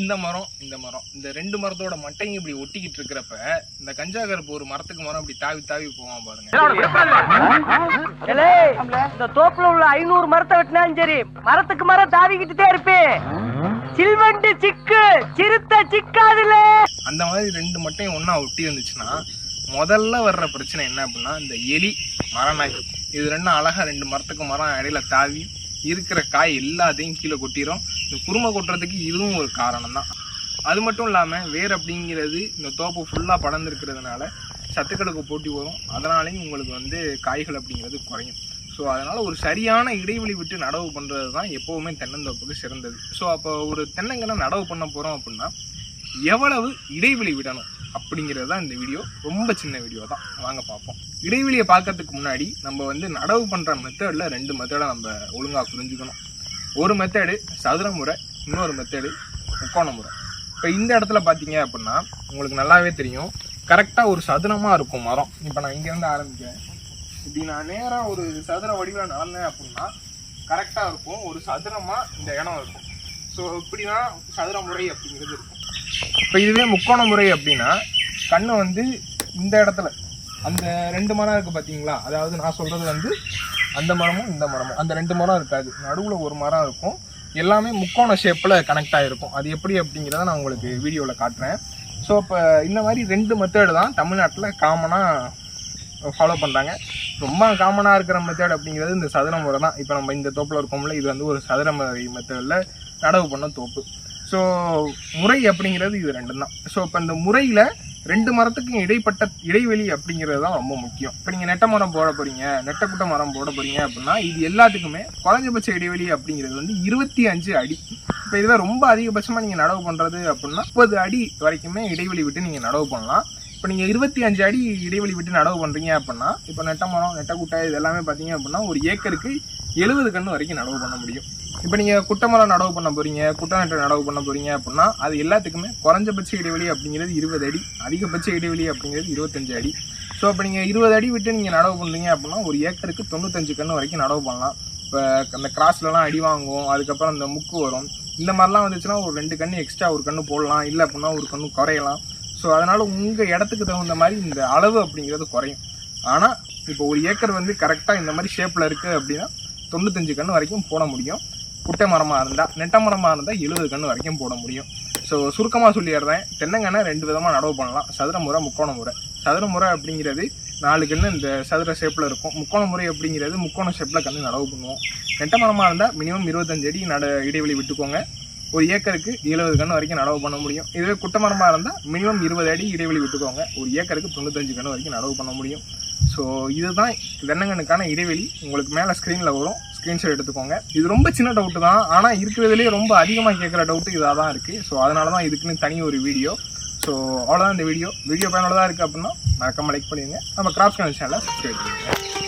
இந்த மரம் இந்த மரம். இந்த ரெண்டு மரத்தோட மட்டையும் இப்படி ஒட்டிக்கிட்டு இருக்கிறப்ப இந்த கஞ்சா கருப்பு ஒரு மரத்துக்கு மரம் இப்படி தாவி தாவி போவான் பாருங்க. இந்த தோப்புல உள்ள ஐநூறு மரத்தை வெட்டினாலும் சரி மரத்துக்கு மரம் தாவிக்கிட்டுதே இருப்பேன். சில்வண்டு சிக்கு சிறுத்தை சிக்காதுல. அந்த மாதிரி ரெண்டு மட்டையும் ஒண்ணா ஒட்டி இருந்துச்சுன்னா முதல்ல வர்ற பிரச்சனை என்ன அப்படின்னா இந்த எலி மரநாய். இது ரெண்டும் அழகா ரெண்டு மரத்துக்கு மரம் இடையில தாவி இருக்கிற காய் எல்லாத்தையும் கீழே கொட்டிரும். இந்த குருமை கொட்டுறதுக்கு இதுவும் ஒரு காரணம் தான் அது மட்டும் இல்லாமல் வேர் அப்படிங்கிறது இந்த தோப்பு ஃபுல்லாக படர்ந்துருக்கிறதுனால சத்துக்களுக்கு போட்டி வரும். அதனாலேயும் உங்களுக்கு வந்து காய்கள் அப்படிங்கிறது குறையும். ஸோ அதனால் ஒரு சரியான இடைவெளி விட்டு நடவு பண்ணுறது தான் எப்போவுமே தென்னந்தோப்புக்கு சிறந்தது. ஸோ அப்போ ஒரு தென்னங்கனை நடவு பண்ண போகிறோம் அப்படின்னா எவ்வளவு இடைவெளி விடணும் அப்படிங்கிறது தான் இந்த வீடியோ. ரொம்ப சின்ன வீடியோ தான் வாங்க பார்ப்போம். இடைவெளியை பார்க்கறதுக்கு முன்னாடி நம்ம வந்து நடவு பண்ணுற மெத்தடில் ரெண்டு மெத்தடை நம்ம ஒழுங்காக புரிஞ்சுக்கணும். ஒரு மெத்தேடு சதுர முறை இன்னொரு மெத்தேடு முக்கோண முறை. இப்போ இந்த இடத்துல பார்த்தீங்க அப்படின்னா உங்களுக்கு நல்லாவே தெரியும். கரெக்டாக ஒரு சதுரமாக இருக்கும் மரம். இப்போ நான் இங்கேருந்து ஆரம்பிக்கிறேன். இப்படி நான் நேராக ஒரு சதுர வடிவில் நடந்தேன் அப்படின்னா கரெக்டாக இருக்கும். ஒரு சதுரமாக இந்த இடம் இருக்கும். ஸோ இப்படி தான் சதுர முறை அப்படிங்கிறது இருக்கும். இப்போ இதுவே முக்கோண முறை அப்படின்னா கண்ணு வந்து இந்த இடத்துல அந்த ரெண்டு மரம் இருக்குது பார்த்தீங்களா அதாவது நான் சொல்கிறது வந்து அந்த மரமும் இந்த மரமும். அந்த ரெண்டு மரம் இருக்காது. நடுவில் ஒரு மரம் இருக்கும். எல்லாமே முக்கோண ஷேப்பில் கனெக்ட் ஆகிருக்கும் அது எப்படி அப்படிங்கிறத நான் உங்களுக்கு வீடியோவில் காட்டுறேன். ஸோ இப்போ இந்த மாதிரி ரெண்டு மெத்தேடு தான் தமிழ்நாட்டில் காமனாக ஃபாலோ பண்ணுறாங்க ரொம்ப காமனாக இருக்கிற மெத்தேட் அப்படிங்கிறது இந்த சதுர முறை தான். இப்போ நம்ம இந்த தோப்பில் இருக்கோம்ல இது வந்து ஒரு சதுர முறை மெத்தடில் நடவு பண்ண தோப்பு. ஸோ முறை அப்படிங்கிறது இது ரெண்டும் தான். ஸோ இப்போ இந்த முறையில் ரெண்டு மரத்துக்கும் இடைப்பட்ட இடைவெளி அப்படிங்கிறது தான் ரொம்ப முக்கியம். இப்போ நீங்கள் நெட்ட மரம் போட போகிறீங்க நெட்டக்குட்டை மரம் போட போறீங்க அப்படின்னா இது எல்லாத்துக்குமே குறைஞ்சபட்ச இடைவெளி அப்படிங்கிறது வந்து இருபத்தி அஞ்சு அடி. இப்போ இதுவே ரொம்ப அதிகபட்சமாக நீங்கள் நடவு பண்ணுறது அப்படின்னா முப்பது அடி வரைக்குமே இடைவெளி விட்டு நீங்கள் நடவு பண்ணலாம். இப்போ நீங்கள் இருபத்தி அஞ்சு அடி இடைவெளி விட்டு நடவு பண்ணுறீங்க அப்படின்னா இப்போ நெட்ட மரம் நெட்டக்குட்டை இது எல்லாமே பார்த்தீங்க அப்படின்னா ஒரு ஏக்கருக்கு எழுபது கன்று வரைக்கும் நடவு பண்ண முடியும். இப்போ நீங்கள் குட்டை மரம் நடவு பண்ண போகிறீங்க குட்டை நெட்டை நடவு பண்ண போகிறீங்க அப்படின்னா அது எல்லாத்துக்குமே குறைஞ்சபட்ச இடைவெளி அப்படிங்கிறது இருபது அடி அதிகபட்ச இடைவெளி அப்படிங்கிறது இருபத்தஞ்சு அடி. ஸோ இப்போ நீங்கள் இருபது அடி விட்டு நீங்கள் நடவு பண்ணுறீங்க அப்படின்னா ஒரு ஏக்கருக்கு தொண்ணூத்தஞ்சு கன்று வரைக்கும் நடவு பண்ணலாம். இப்போ அந்த கிராஸ்லலாம் அடி வாங்குவோம் அதுக்கப்புறம் அந்த முக்கு வரும். இந்த மாதிரிலாம் வந்துச்சுன்னா ஒரு ரெண்டு கன்று எக்ஸ்ட்ரா ஒரு கன்று போடலாம். இல்லை அப்படின்னா ஒரு கன்று குறையலாம். ஸோ அதனால் உங்கள் இடத்துக்கு தகுந்த மாதிரி இந்த அளவு அப்படிங்கிறது குறையும். ஆனால் இப்போ ஒரு ஏக்கர் வந்து கரெக்டாக இந்த மாதிரி ஷேப்பில் இருக்குது அப்படின்னா தொண்ணூத்தஞ்சு கன்று வரைக்கும் போட முடியும். குட்டை மரமாக இருந்தால் நெட்ட மரமாக இருந்தால் எழுபது கன்று வரைக்கும் போட முடியும். ஸோ சுருக்கமாக சொல்லிடுறேன். தென்னங்கண்ணை ரெண்டு விதமாக நடவு பண்ணலாம். சதுர முறை முக்கோண முறை. சதுர முறை அப்படிங்கிறது நாலு கன்று இந்த சதுர ஷேப்பில் இருக்கும். முக்கோண முறை அப்படிங்கிறது முக்கோண ஷேப்பில் கன்று நடவு பண்ணுவோம். நெட்ட மரமாக இருந்தால் மினிமம் இருபத்தஞ்சு அடி நட இடைவெளி விட்டுக்கோங்க. ஒரு ஏக்கருக்கு எழுபது கன்று வரைக்கும் நடவு பண்ண முடியும். இதுவே குட்டமரமாக இருந்தால் மினிமம் இருபது அடி இடைவெளி விட்டுக்கோங்க. ஒரு ஏக்கருக்கு தொண்ணூத்தஞ்சு கன்று வரைக்கும் நடவு பண்ண முடியும். ஸோ இதுதான் தென்னங்கண்ணுக்கான இடைவெளி. உங்களுக்கு மேலே ஸ்க்ரீனில் வரும். ஸ்க்ரீன்ஷாட் எடுத்துக்கோங்க. இது ரொம்ப சின்ன டவுட்டு தான். ஆனால் இருக்கிறதுலே ரொம்ப அதிகமாக கேட்குற டவுட்டு இதாக தான் இருக்குது ஸோ அதனால தான் இதுக்குன்னு தனி ஒரு வீடியோ ஸோ அவ்வளோதான் இந்த வீடியோ வீடியோ பயனுள்ளதாக இருக்குது அப்படின்னா மறக்காமல் லைக் பண்ணிடுங்க. நம்ம கிராப்ஸ் சேனலை சப்ஸ்கிரைப் பண்ணுங்கள்